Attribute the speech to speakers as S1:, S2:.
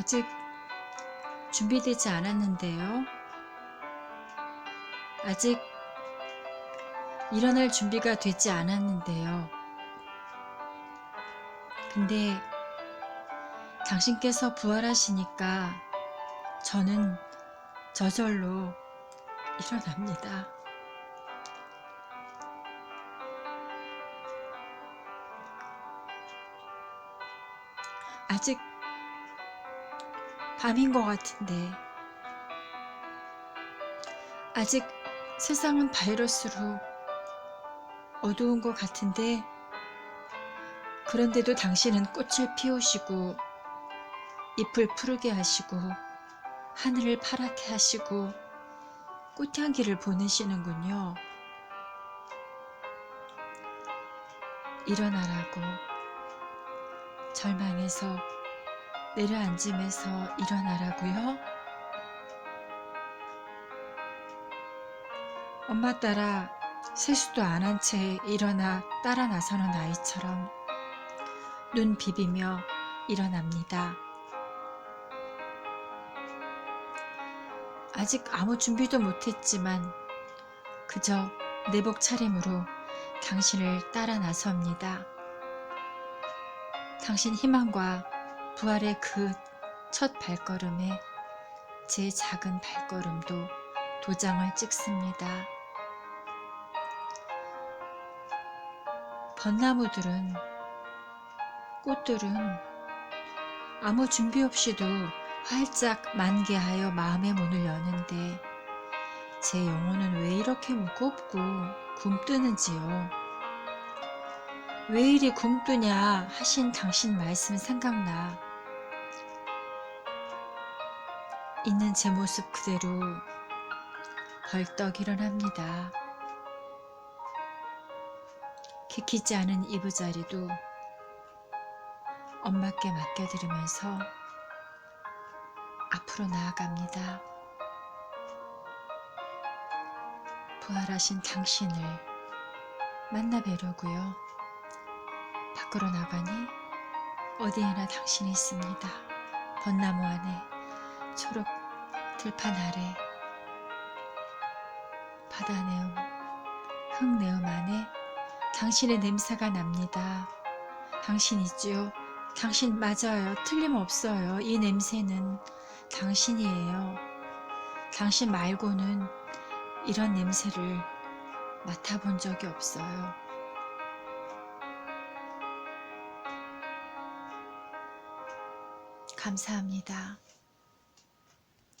S1: 아직 준비되지 않았는데요. 아직 일어날 준비가 되지 않았는데요. 근데 당신께서 부활하시니까 저는 저절로 일어납니다. 아직 밤인 것 같은데 아직 세상은 바이러스로 어두운 것 같은데 그런데도 당신은 꽃을 피우시고 잎을 푸르게 하시고 하늘을 파랗게 하시고 꽃향기를 보내시는군요. 일어나라고 절망에서 내려앉음에서 일어나라고요? 엄마 따라 세수도 안 한 채 일어나 따라 나서는 아이처럼 눈 비비며 일어납니다. 아직 아무 준비도 못했지만 그저 내복 차림으로 당신을 따라 나섭니다. 당신 희망과 부활의 그 첫 발걸음에 제 작은 발걸음도 도장을 찍습니다. 벚나무들은 꽃들은 아무 준비 없이도 활짝 만개하여 마음의 문을 여는데 제 영혼은 왜 이렇게 무겁고 굼뜨는지요. 왜 이리 굼뜨냐 하신 당신 말씀 생각나. 있는 제 모습 그대로 벌떡 일어납니다. 키키지 않은 이부자리도 엄마께 맡겨드리면서 앞으로 나아갑니다. 부활하신 당신을 만나 뵈려고요. 밖으로 나가니 어디에나 당신이 있습니다. 벚나무 안에 초록 들판 아래 바다 내음 흙 내음 안에 당신의 냄새가 납니다. 당신이지요. 당신 맞아요. 틀림없어요. 이 냄새는 당신이에요. 당신 말고는 이런 냄새를 맡아본 적이 없어요. 감사합니다.